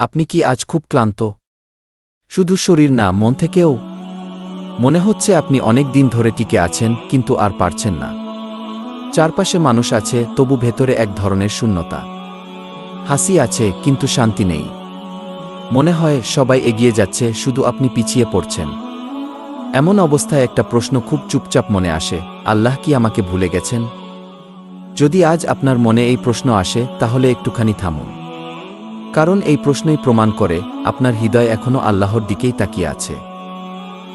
আপনি কি আজ খুব ক্লান্ত? শুধু শরীর না, মন থেকেও? মনে হচ্ছে আপনি অনেক দিন ধরে টিকে আছেন, কিন্তু আর পারছেন না। চারপাশে মানুষ আছে, তবু ভেতরে এক ধরনের শূন্যতা। হাসি আছে, কিন্তু শান্তি নেই। মনে হয়, সবাই এগিয়ে যাচ্ছে, শুধু আপনি পিছিয়ে পড়ছেন। এমন অবস্থায় একটা প্রশ্ন খুব চুপচাপ মনে আসে, আল্লাহ কি আমাকে ভুলে গেছেন? যদি আজ আপনার মনে এই প্রশ্ন আসে, তাহলে একটুখানি থামুন। কারণ এই প্রশ্নই প্রমাণ করে, আপনার হৃদয় এখনও আল্লাহর দিকেই তাকিয়ে আছে।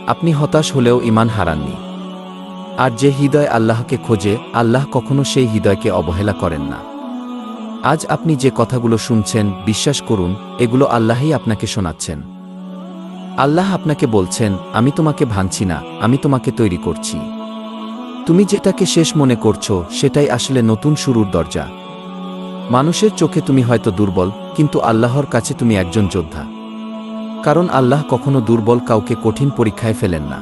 আপনি হতাশ হলেও ইমান হারাননি। আর যে হৃদয় আল্লাহকে খোঁজে, আল্লাহ কখনো সেই হৃদয়কে অবহেলা করেন না। আজ আপনি যে কথাগুলো শুনছেন, বিশ্বাস করুন, এগুলো আল্লাহই আপনাকে শোনাচ্ছেন। আল্লাহ আপনাকে বলছেন, আমি তোমাকে ভাঙছি না, আমি তোমাকে তৈরি করছি। তুমি যেটাকে শেষ মনে করছ, সেটাই আসলে নতুন শুরুর দরজা। মানুষের চোখে তুমি হয়তো দুর্বল, কিন্তু আল্লাহর কাছে তুমি একজন যোদ্ধা। কারণ আল্লাহ কখনো দুর্বল কাউকে কঠিন পরীক্ষায় ফেলেন না।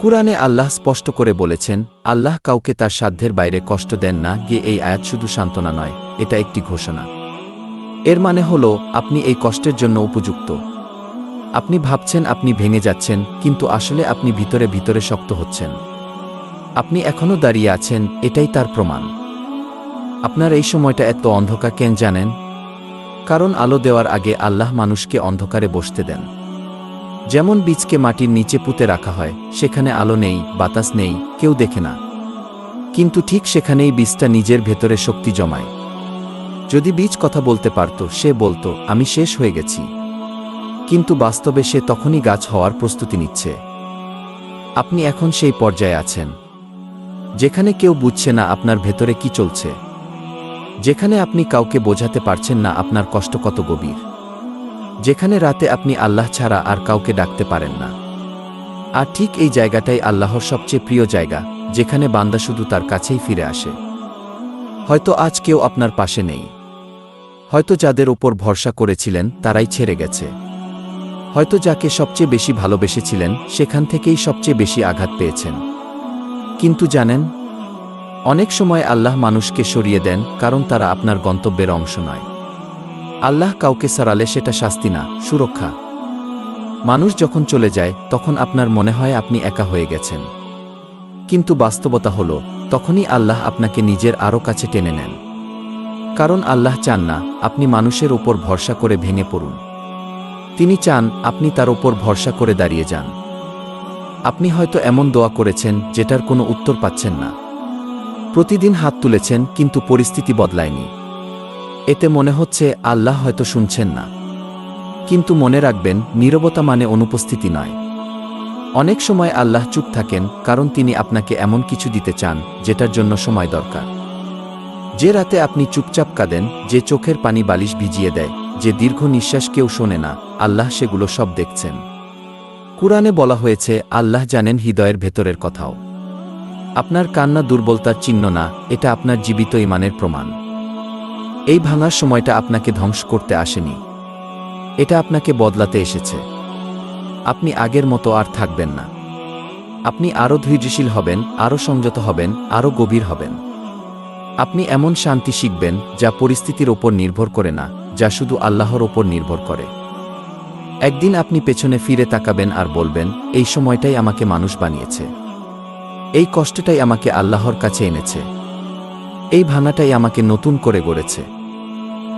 কুরআনে আল্লাহ স্পষ্ট করে বলেছেন, আল্লাহ কাউকে তার সাধ্যের বাইরে কষ্ট দেন না গিয়ে এই আয়াত শুধু সান্ত্বনা নয়, এটা একটি ঘোষণা। এর মানে হল, আপনি এই কষ্টের জন্য উপযুক্ত। আপনি ভাবছেন আপনি ভেঙে যাচ্ছেন, কিন্তু আসলে আপনি ভিতরে ভিতরে শক্ত হচ্ছেন। আপনি এখনও দাঁড়িয়ে আছেন, এটাই তার প্রমাণ। আপনার এই সময়টা এত অন্ধকার কেন জানেন? কারণ আলো দেওয়ার আগে আল্লাহ মানুষকে অন্ধকারে বসতে দেন। যেমন বীজকে মাটির নিচে পুঁতে রাখা হয়, সেখানে আলো নেই, বাতাস নেই, কেউ দেখে না। কিন্তু ঠিক সেখানেই বীজটা নিজের ভেতরে শক্তি জমায়। যদি বীজ কথা বলতে পারত, সে বলতো, আমি শেষ হয়ে গেছি। কিন্তু বাস্তবে সে তখনই গাছ হওয়ার প্রস্তুতি নিচ্ছে। আপনি এখন সেই পর্যায়ে আছেন। যেখানে কেউ বুঝছে না আপনার ভেতরে কি চলছে। যেখানে আপনি কাউকে বোঝাতে পারছেন না আপনার কষ্ট কত গভীর। যেখানে রাতে আপনি আল্লাহ ছাড়া আর কাউকে ডাকতে পারেন না। আর ঠিক এই জায়গাটাই আল্লাহর সবচেয়ে প্রিয় জায়গা, যেখানে বান্দা শুধু তার কাছেই ফিরে আসে। হয়তো আজ কেউ আপনার পাশে নেই। হয়তো যাদের ওপর ভরসা করেছিলেন, তারাই ছেড়ে গেছে। হয়তো যাকে সবচেয়ে বেশি ভালোবেসেছিলেন, সেখান থেকেই সবচেয়ে বেশি আঘাত পেয়েছেন। কিন্তু জানেন অনেক সময় আল্লাহ মানুষকে সরিয়ে দেন, কারণ তারা আপনার গন্তব্যের অংশ নয়। আল্লাহ কাউকে সারালে সেটা শাস্তি না, সুরক্ষা। মানুষ যখন চলে যায়, তখন আপনার মনে হয় আপনি একা হয়ে গেছেন। কিন্তু বাস্তবতা হল, তখনই আল্লাহ আপনাকে নিজের আরও কাছে টেনে নেন। কারণ আল্লাহ চান না, আপনি মানুষের ওপর ভরসা করে ভেঙে পড়ুন। তিনি চান, আপনি তার ওপর ভরসা করে দাঁড়িয়ে যান। আপনি হয়তো এমন দোয়া করেছেন, যেটার কোনো উত্তর পাচ্ছেন না। প্রতিদিন হাত তুলেছেন, কিন্তু পরিস্থিতি বদলায়নি। এতে মনে হচ্ছে আল্লাহ হয়তো শুনছেন না। কিন্তু মনে রাখবেন, নীরবতা মানে অনুপস্থিতি নয়। অনেক সময় আল্লাহ চুপ থাকেন, কারণ তিনি আপনাকে এমন কিছু দিতে চান, যেটার জন্য সময় দরকার। যে রাতে আপনি চুপচাপ কাঁদেন, যে চোখের পানি বালিশ ভিজিয়ে দেয়, যে দীর্ঘ নিঃশ্বাস কেউ শোনে না, আল্লাহ সেগুলো সব দেখছেন। কুরআনে বলা হয়েছে, আল্লাহ জানেন হৃদয়ের ভেতরের কথাও। আপনার কান্না দুর্বলতার চিহ্ন না, এটা আপনার জীবিত ইমানের প্রমাণ। এই ভাঙার সময়টা আপনাকে ধ্বংস করতে আসেনি। এটা আপনাকে বদলাতে এসেছে। আপনি আগের মতো আর থাকবেন না। আপনি আরও ধৈর্যশীল হবেন, আরও সংযত হবেন, আরও গভীর হবেন। আপনি এমন শান্তি শিখবেন, যা পরিস্থিতির ওপর নির্ভর করে না, যা শুধু আল্লাহর ওপর নির্ভর করে। একদিন আপনি পেছনে ফিরে তাকাবেন আর বলবেন, এই সময়টাই আমাকে মানুষ বানিয়েছে। এই কষ্টটাই আমাকে আল্লাহর কাছে এনেছে। এই ভাঙাটাই আমাকে নতুন করে গড়েছে।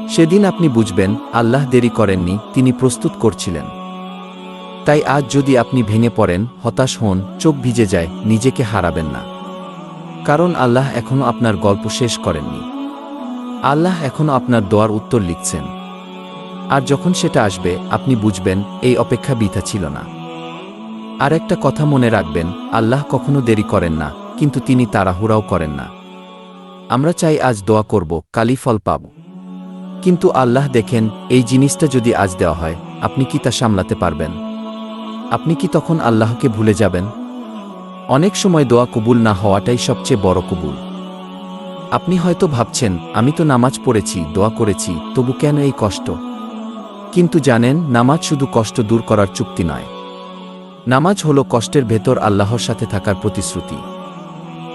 সেদিন আপনি বুঝবেন, আল্লাহ দেরি করেননি, তিনি প্রস্তুত করছিলেন। তাই আজ যদি আপনি ভেঙে পড়েন, হতাশ হন, চোখ ভিজে যায়, নিজেকে হারাবেন না। কারণ আল্লাহ এখনও আপনার গল্প শেষ করেননি। আল্লাহ এখনও আপনার দোয়ার উত্তর লিখছেন। আর যখন সেটা আসবে, আপনি বুঝবেন, এই অপেক্ষা বৃথা ছিল না। আর একটা কথা মনে রাখবেন, আল্লাহ কখনো দেরি করেন না, কিন্তু তিনি তাড়াহুড়াও করেন না। আমরা চাই আজ দোয়া করব কালি ফল পাব। কিন্তু আল্লাহ দেখেন, এই জিনিসটা যদি আজ দেওয়া হয়, আপনি কি তা সামলাতে পারবেন? আপনি কি তখন আল্লাহকে ভুলে যাবেন? অনেক সময় দোয়া কবুল না হওয়াটাই সবচেয়ে বড় কবুল। আপনি হয়তো ভাবছেন, আমি তো নামাজ পড়েছি, দোয়া করেছি, তবু কেন এই কষ্ট? কিন্তু জানেন, নামাজ শুধু কষ্ট দূর করার চুক্তি নয়। নামাজ হল কষ্টের ভেতর আল্লাহর সাথে থাকার প্রতিশ্রুতি।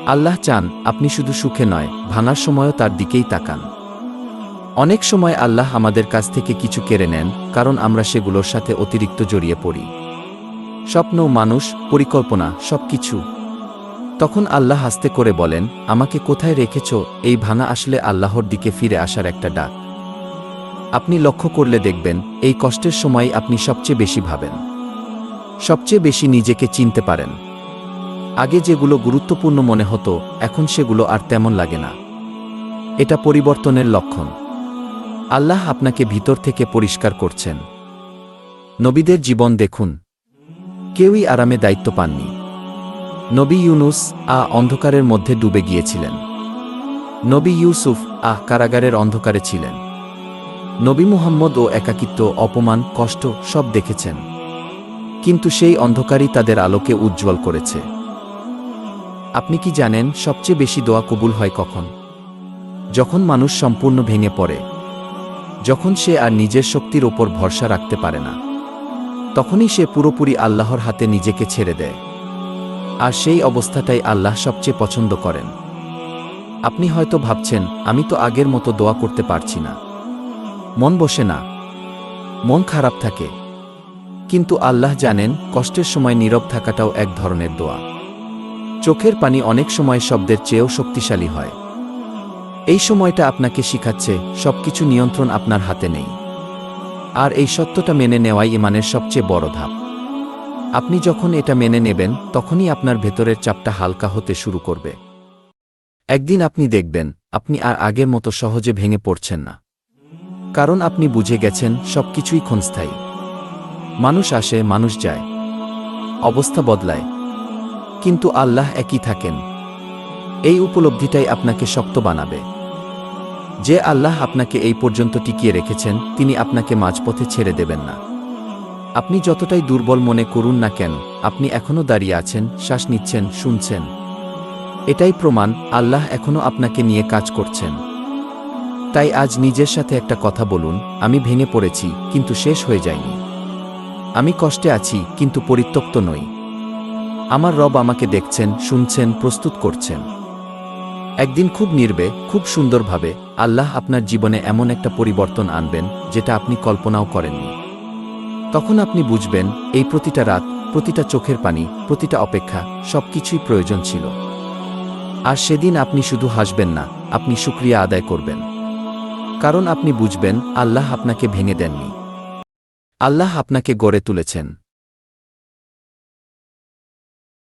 আল্লাহ চান আপনি শুধু সুখে নয়, ভাঙার সময়ও তার দিকেই তাকান। অনেক সময় আল্লাহ আমাদের কাছ থেকে কিছু কেড়ে নেন, কারণ আমরা সেগুলোর সাথে অতিরিক্ত জড়িয়ে পড়ি। স্বপ্ন, মানুষ, পরিকল্পনা, সবকিছু। তখন আল্লাহ হাসতে করে বলেন, আমাকে কোথায় রেখেছ? এই ভাঙা আসলে আল্লাহর দিকে ফিরে আসার একটা ডাক। আপনি লক্ষ্য করলে দেখবেন, এই কষ্টের সময় আপনি সবচেয়ে বেশি ভাবেন। সবচেয়ে বেশি নিজেকে চিনতে পারেন। আগে যেগুলো গুরুত্বপূর্ণ মনে হতো, এখন সেগুলো আর তেমন লাগে না। এটা পরিবর্তনের লক্ষণ। আল্লাহ আপনাকে ভিতর থেকে পরিষ্কার করছেন। নবীদের জীবন দেখুন। কেউই আরামে দায়িত্ব পাননি। নবী ইউনুস আ অন্ধকারের মধ্যে ডুবে গিয়েছিলেন। নবী ইউসুফ আহ কারাগারের অন্ধকারে ছিলেন। নবী মুহাম্মদ ও একাকিত্ব, অপমান, কষ্ট সব দেখেছেন। কিন্তু সেই অন্ধকারই তাদের আলোকে উজ্জ্বল করেছে। আপনি কি জানেন, সবচেয়ে বেশি দোয়া কবুল হয় কখন? যখন মানুষ সম্পূর্ণ ভেঙে পড়ে। যখন সে আর নিজের শক্তির ওপর ভরসা রাখতে পারে না। তখনই সে পুরোপুরি আল্লাহর হাতে নিজেকে ছেড়ে দেয়। আর সেই অবস্থাটাই আল্লাহ সবচেয়ে পছন্দ করেন। আপনি হয়তো ভাবছেন, আমি তো আগের মতো দোয়া করতে পারছি না। মন বসে না। মন খারাপ থাকে। কিন্তু আল্লাহ জানেন, কষ্টের সময় নীরব থাকাটাও এক ধরনের দোয়া। চোখের পানি অনেক সময় শব্দের চেয়েও শক্তিশালী হয়। এই সময়টা আপনাকে শিখাচ্ছে, সবকিছু নিয়ন্ত্রণ আপনার হাতে নেই। আর এই সত্যটা মেনে নেওয়াই ইমানের সবচেয়ে বড় ধাপ। আপনি যখন এটা মেনে নেবেন, তখনই আপনার ভেতরের চাপটা হালকা হতে শুরু করবে। একদিন আপনি দেখবেন, আপনি আর আগের মতো সহজে ভেঙে পড়ছেন না। কারণ আপনি বুঝে গেছেন, সবকিছুই ক্ষণস্থায়ী। মানুষ আসে, মানুষ যায়। অবস্থা বদলায়। কিন্তু আল্লাহ একই থাকেন। এই উপলব্ধিটাই আপনাকে শক্ত বানাবে। যে আল্লাহ আপনাকে এই পর্যন্ত টিকিয়ে রেখেছেন, তিনি আপনাকে মাঝপথে ছেড়ে দেবেন না। আপনি যতটাই দুর্বল মনে করুন না কেন, আপনি এখনও দাঁড়িয়ে আছেন, শ্বাস নিচ্ছেন, শুনছেন। এটাই প্রমাণ, আল্লাহ এখনও আপনাকে নিয়ে কাজ করছেন। তাই আজ নিজের সাথে একটা কথা বলুন, আমি ভেঙে পড়েছি, কিন্তু শেষ হয়ে যায়নি। আমি কষ্টে আছি, কিন্তু পরিত্যক্ত নই। আমার রব আমাকে দেখছেন, শুনছেন, প্রস্তুত করছেন। একদিন খুব নির্বে, খুব সুন্দরভাবে আল্লাহ আপনার জীবনে এমন একটা পরিবর্তন আনবেন, যেটা আপনি কল্পনাও করেননি। তখন আপনি বুঝবেন, এই প্রতিটা রাত, প্রতিটা চোখের পানি, প্রতিটা অপেক্ষা, সবকিছুই প্রয়োজন ছিল। আর সেদিন আপনি শুধু হাসবেন না, আপনি শুক্রিয়া আদায় করবেন। কারণ আপনি বুঝবেন, আল্লাহ আপনাকে ভেঙে দেননি। আল্লাহ আপনাকে গড়ে তুলেছেন।